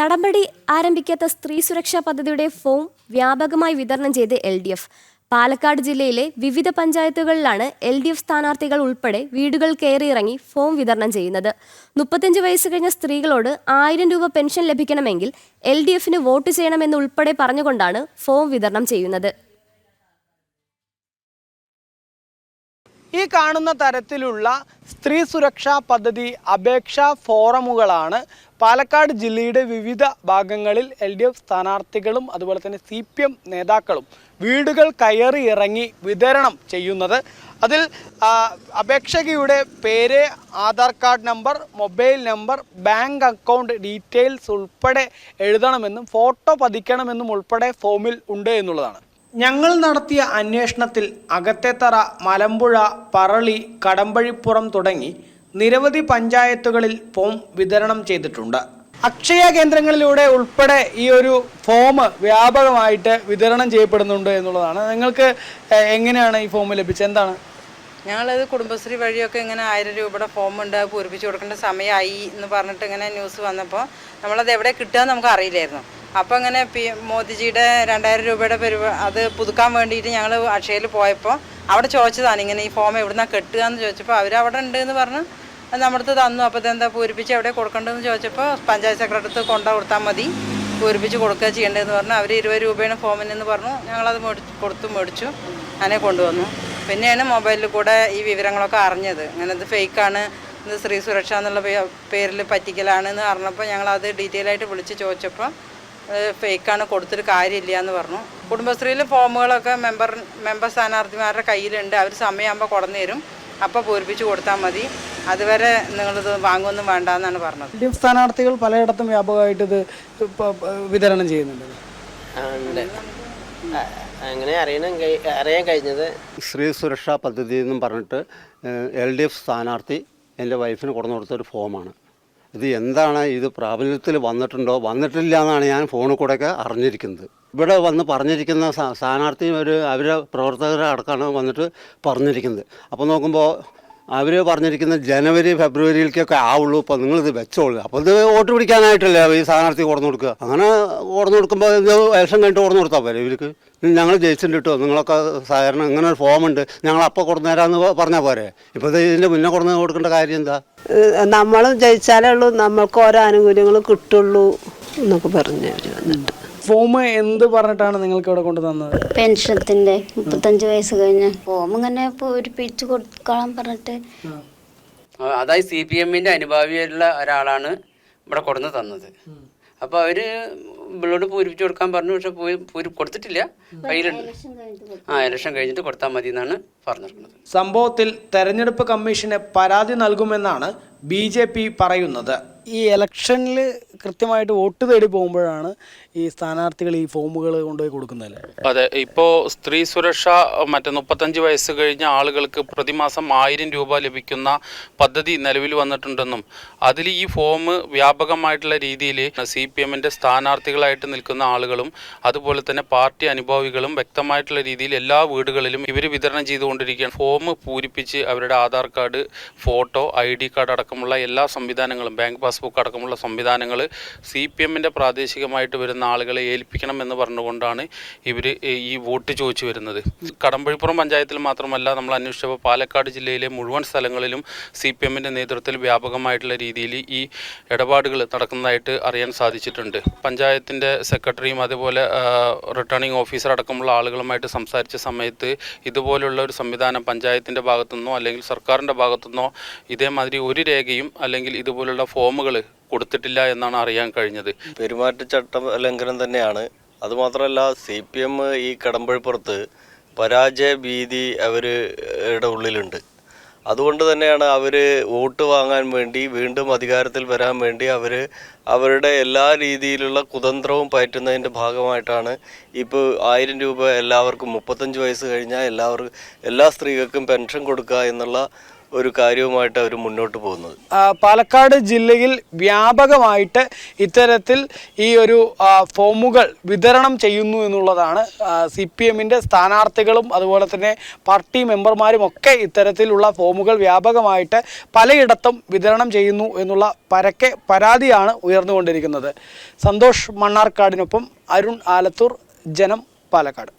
നടപടി ആരംഭിക്കാത്ത സ്ത്രീ സുരക്ഷാ പദ്ധതിയുടെ ഫോം വ്യാപകമായി വിതരണം ചെയ്ത് എൽ ഡി എഫ്. പാലക്കാട് ജില്ലയിലെ വിവിധ പഞ്ചായത്തുകളിലാണ് എൽ ഡി എഫ് സ്ഥാനാർത്ഥികൾ ഉൾപ്പെടെ വീടുകൾ കയറിയിറങ്ങി ഫോം വിതരണം ചെയ്യുന്നത്. മുപ്പത്തഞ്ച് വയസ്സ് കഴിഞ്ഞ സ്ത്രീകളോട് ആയിരം രൂപ പെൻഷൻ ലഭിക്കണമെങ്കിൽ എൽ ഡി എഫിന് വോട്ട് ചെയ്യണമെന്ന് ഉൾപ്പെടെ പറഞ്ഞുകൊണ്ടാണ് ഫോം വിതരണം ചെയ്യുന്നത്. ഈ കാണുന്ന തരത്തിലുള്ള സ്ത്രീ സുരക്ഷാ പദ്ധതി അപേക്ഷാ ഫോറമുകളാണ് പാലക്കാട് ജില്ലയുടെ വിവിധ ഭാഗങ്ങളിൽ എൽ ഡി എഫ് സ്ഥാനാർത്ഥികളും അതുപോലെ തന്നെ സി പി എം നേതാക്കളും വീടുകൾ കയറി ഇറങ്ങി വിതരണം ചെയ്യുന്നത്. അതിൽ അപേക്ഷകയുടെ പേര് Aadhaar card number mobile number bank account details ഉൾപ്പെടെ എഴുതണമെന്നും ഫോട്ടോ പതിക്കണമെന്നും ഉൾപ്പെടെ ഫോമിൽ ഉണ്ട് എന്നുള്ളതാണ്. ഞങ്ങൾ നടത്തിയ അന്വേഷണത്തിൽ അകത്തേത്തറ മലമ്പുഴ പറളി കടമ്പഴിപ്പുറം തുടങ്ങി നിരവധി പഞ്ചായത്തുകളിൽ ഫോം വിതരണം ചെയ്തിട്ടുണ്ട്. അക്ഷയ കേന്ദ്രങ്ങളിലൂടെ ഉൾപ്പെടെ ഈ ഒരു ഫോം വ്യാപകമായിട്ട് വിതരണം ചെയ്യപ്പെടുന്നുണ്ട് എന്നുള്ളതാണ്. നിങ്ങൾക്ക് എങ്ങനെയാണ് ഈ ഫോം ലഭിച്ചത്? എന്താണ്? ഞങ്ങളത് കുടുംബശ്രീ വഴിയൊക്കെ ഇങ്ങനെ ആയിരം രൂപയുടെ ഫോം ഉണ്ട്. പൂരിപ്പിച്ചു കൊടുക്കേണ്ട സമയമായി എന്ന് പറഞ്ഞിട്ട് ഇങ്ങനെ ന്യൂസ് വന്നപ്പോൾ നമ്മളത് എവിടെ കിട്ടുക നമുക്ക് അറിയില്ലായിരുന്നു. അപ്പോൾ അങ്ങനെ പി മോദിജിയുടെ രണ്ടായിരം രൂപയുടെ പരിപാടി അത് പുതുക്കാൻ വേണ്ടിയിട്ട് ഞങ്ങൾ അക്ഷയയിൽ പോയപ്പോൾ അവിടെ ചോദിച്ചതാണ് ഇങ്ങനെ ഈ ഫോം എവിടെ നിന്നാണ് കെട്ടുക എന്ന് ചോദിച്ചപ്പോൾ അവർ അവിടെ ഉണ്ട് എന്ന് പറഞ്ഞ് അടുത്ത് തന്നു. അപ്പോൾ ഇതെന്താ പൂരിപ്പിച്ച് എവിടെ കൊടുക്കേണ്ടതെന്ന് ചോദിച്ചപ്പോൾ പഞ്ചായത്ത് സെക്രട്ടറി കൊണ്ടു കൊടുത്താൽ മതി. പൂരിപ്പിച്ച് കൊടുക്കുക ചെയ്യേണ്ടതെന്ന് പറഞ്ഞു. അവർ ഇരുപത് രൂപയാണ് ഫോമിനെന്ന് പറഞ്ഞു. ഞങ്ങളത് മേടി കൊടുത്തു മേടിച്ചു. അങ്ങനെ കൊണ്ടുവന്നു. പിന്നെയാണ് മൊബൈലിൽ കൂടെ ഈ വിവരങ്ങളൊക്കെ അറിഞ്ഞത്. അങ്ങനെ ഇത് ഫേക്കാണ് ഇത് സ്ത്രീ സുരക്ഷ എന്നുള്ള പേരിൽ പറ്റിക്കലാണ് എന്ന് പറഞ്ഞപ്പോൾ ഞങ്ങളത് ഡീറ്റെയിൽ ആയിട്ട് വിളിച്ച് ചോദിച്ചപ്പോൾ ഫേക്കാണ് കൊടുത്തിട്ട് കാര്യമില്ല എന്ന് പറഞ്ഞു. കുടുംബശ്രീയിൽ ഫോമുകളൊക്കെ മെമ്പർ മെമ്പർ സ്ഥാനാർത്ഥിമാരുടെ കയ്യിലുണ്ട്. അവർ സമയമാകുമ്പോൾ കൊടന്നു തരും അപ്പോൾ പൂരിപ്പിച്ച് കൊടുത്താൽ മതി. അതുവരെ നിങ്ങളിത് വാങ്ങുമൊന്നും വേണ്ട എന്നാണ് പറഞ്ഞത്. എൽ ഡി എഫ് സ്ഥാനാർത്ഥികൾ പലയിടത്തും വ്യാപകമായിട്ട് ഇത് വിതരണം ചെയ്യുന്നുണ്ട്. അങ്ങനെ അറിയണം അറിയാൻ കഴിഞ്ഞത്. സ്ത്രീ സുരക്ഷാ പദ്ധതി എന്നും പറഞ്ഞിട്ട് എൽ ഡി എഫ് സ്ഥാനാർത്ഥി എന്റെ വൈഫിന് കൊടുന്നു കൊടുത്ത ഒരു ഫോമാണ്. ഇത് എന്താണ് ഇത് പ്രാബല്യത്തിൽ വന്നിട്ടുണ്ടോ? വന്നിട്ടില്ല എന്നാണ് ഞാൻ ഫോണിൽ കൂടെയൊക്കെ അറിഞ്ഞിരിക്കുന്നത്. ഇവിടെ വന്ന് പറഞ്ഞിരിക്കുന്ന സ്ഥാ- സ്ഥാനാർത്ഥി ഒരു അവരെ പ്രവർത്തകരെ അടക്കമാണ് വന്നിട്ട് പറഞ്ഞിരിക്കുന്നത്. അപ്പോൾ നോക്കുമ്പോൾ അവർ പറഞ്ഞിരിക്കുന്ന ജനുവരി ഫെബ്രുവരിയിലേക്കൊക്കെ ആവുള്ളൂ. നിങ്ങൾ നിങ്ങളിത് വെച്ചോളൂ. അപ്പോൾ ഇത് വോട്ട് പിടിക്കാനായിട്ടല്ലേ ഈ സ്ഥാനാർത്ഥി കൊടുന്നു കൊടുക്കുക? അങ്ങനെ കൊടുന്നു കൊടുക്കുമ്പോൾ ഇത് ഇലക്ഷൻ കഴിഞ്ഞിട്ട് കൊടുന്നു കൊടുത്താൽ പോലെ ഇവർക്ക്? ഞങ്ങൾ ജയിച്ചിട്ടുണ്ട് കേട്ടോ നിങ്ങളൊക്കെ സഹകരണം ഇങ്ങനെ ഒരു ഫോമുണ്ട് ഞങ്ങൾ അപ്പോൾ കൊടുന്നു തരാമെന്ന് പറഞ്ഞാൽ പോരെ? ഇപ്പോൾ ഇത് ഇതിന്റെ മുന്നേ കൊടുന്ന് കൊടുക്കേണ്ട കാര്യം എന്താ? നമ്മൾ ജയിച്ചാലേ ഉള്ളൂ. നമ്മൾക്ക് ഓരോ ആനുകൂല്യങ്ങൾ കിട്ടുള്ളൂ എന്നൊക്കെ പറഞ്ഞു വന്നിട്ട് ഫോം എന്ത് പറഞ്ഞിട്ടാണ് നിങ്ങൾക്ക് ഇവിടെ കൊണ്ടു തന്നത്? പെൻഷനത്തിന്റെ മുപ്പത്തഞ്ച് വയസ്സ് കഴിഞ്ഞ. ഫോം ഇങ്ങനെ പൂരിപ്പിച്ച് കൊടുക്കാൻ പറഞ്ഞിട്ട്. അതായത് സി പി എമ്മിന്റെ അനുഭാവിയായിട്ടുള്ള ഒരാളാണ് ഇവിടെ കൊടുന്ന് തന്നത്. അപ്പൊ അവർ ഇവളോട് പൂരിപ്പിച്ചു കൊടുക്കാൻ പറഞ്ഞു പക്ഷെ പൂരി കൊടുത്തിട്ടില്ല. കയ്യിലുണ്ട്. ആ ഇലക്ഷൻ കഴിഞ്ഞിട്ട് കൊടുത്താൽ മതി എന്നാണ് പറഞ്ഞിരിക്കുന്നത്. സംഭവത്തിൽ തെരഞ്ഞെടുപ്പ് കമ്മീഷന് പരാതി നൽകുമെന്നാണ് ബി ജെ പി പറയുന്നത്. ഈ ഇലക്ഷനിൽ കൃത്യമായിട്ട് വോട്ട് തേടി പോകുമ്പോഴാണ് ഈ സ്ഥാനാർത്ഥികൾ ഈ ഫോമുകൾ കൊണ്ടുപോയി കൊടുക്കുന്നത് അതെ ഇപ്പോൾ സ്ത്രീ സുരക്ഷ മറ്റേ മുപ്പത്തഞ്ച് വയസ്സ് കഴിഞ്ഞ ആളുകൾക്ക് പ്രതിമാസം ആയിരം രൂപ ലഭിക്കുന്ന പദ്ധതി നിലവിൽ വന്നിട്ടുണ്ടെന്നും അതിൽ ഈ ഫോം വ്യാപകമായിട്ടുള്ള രീതിയിൽ സി പി എമ്മിന്റെ സ്ഥാനാർത്ഥികളായിട്ട് നിൽക്കുന്ന ആളുകളും അതുപോലെ തന്നെ പാർട്ടി അനുഭാവികളും വ്യക്തമായിട്ടുള്ള രീതിയിൽ എല്ലാ വീടുകളിലും ഇവർ വിതരണം ചെയ്തുകൊണ്ടിരിക്കുകയാണ്. ഫോം പൂരിപ്പിച്ച് അവരുടെ Aadhaar card photo I D card അടക്കമുള്ള എല്ലാ സംവിധാനങ്ങളും ബാങ്ക് പാസ്ബുക്ക് അടക്കമുള്ള സംവിധാനങ്ങൾ സി പി എമ്മിന്റെ പ്രാദേശികമായിട്ട് വരുന്ന ആളുകളെ ഏൽപ്പിക്കണം എന്ന് പറഞ്ഞുകൊണ്ടാണ് ഇവർ ഈ വോട്ട് ചോദിച്ചു വരുന്നത്. കടമ്പഴിപ്പുറം പഞ്ചായത്തിൽ മാത്രമല്ല നമ്മൾ അന്വേഷിച്ചപ്പോൾ പാലക്കാട് ജില്ലയിലെ മുഴുവൻ സ്ഥലങ്ങളിലും സി പി എമ്മിന്റെ നേതൃത്വത്തിൽ വ്യാപകമായിട്ടുള്ള രീതിയിൽ ഈ ഇടപാടുകൾ നടക്കുന്നതായിട്ട് അറിയാൻ സാധിച്ചിട്ടുണ്ട്. പഞ്ചായത്തിന്റെ സെക്രട്ടറിയും അതുപോലെ റിട്ടേണിംഗ് ഓഫീസർ അടക്കമുള്ള ആളുകളുമായിട്ട് സംസാരിച്ച സമയത്ത് ഇതുപോലുള്ള ഒരു സംവിധാനം പഞ്ചായത്തിന്റെ ഭാഗത്തുനിന്നോ അല്ലെങ്കിൽ സർക്കാരിന്റെ ഭാഗത്തുനിന്നോ ഇതേമാതിരി ഒരു രേഖയും അല്ലെങ്കിൽ ഇതുപോലുള്ള ഫോമുകൾ കൊടുത്തിട്ടില്ല എന്നാണ് അറിയാൻ കഴിഞ്ഞത്. പെരുമാറ്റച്ചട്ട ലംഘനം തന്നെയാണ്. അതുമാത്രമല്ല സി പി എം ഈ കടമ്പഴിപ്പുറത്ത് പരാജയ ഭീതി അവരുടെ ഉള്ളിലുണ്ട്. അതുകൊണ്ട് തന്നെയാണ് അവർ വോട്ട് വാങ്ങാൻ വേണ്ടി വീണ്ടും അധികാരത്തിൽ വരാൻ വേണ്ടി അവർ അവരുടെ എല്ലാ രീതിയിലുള്ള കുതന്ത്രവും പയറ്റുന്നതിന്റെ ഭാഗമായിട്ടാണ് ഇപ്പോൾ ആയിരം രൂപ എല്ലാവർക്കും മുപ്പത്തഞ്ച് വയസ്സ് കഴിഞ്ഞാൽ എല്ലാവർക്കും എല്ലാ സ്ത്രീകൾക്കും പെൻഷൻ കൊടുക്കുക എന്നുള്ള ഒരു കാര്യവുമായിട്ട് അവർ മുന്നോട്ട് പോകുന്നത്. പാലക്കാട് ജില്ലയിൽ വ്യാപകമായിട്ട് ഇത്തരത്തിൽ ഈ ഒരു ഫോമുകൾ വിതരണം ചെയ്യുന്നു എന്നുള്ളതാണ് സി പി എമ്മിന്റെ സ്ഥാനാർത്ഥികളും അതുപോലെ തന്നെ പാർട്ടി മെമ്പർമാരും ഒക്കെ ഇത്തരത്തിലുള്ള ഫോമുകൾ വ്യാപകമായിട്ട് പലയിടത്തും വിതരണം ചെയ്യുന്നു എന്നുള്ള പരക്കെ പരാതിയാണ് ഉയർന്നുകൊണ്ടിരിക്കുന്നത്. സന്തോഷ് മണ്ണാർക്കാടിനൊപ്പം അരുൺ ആലത്തൂർ ജനം പാലക്കാട്.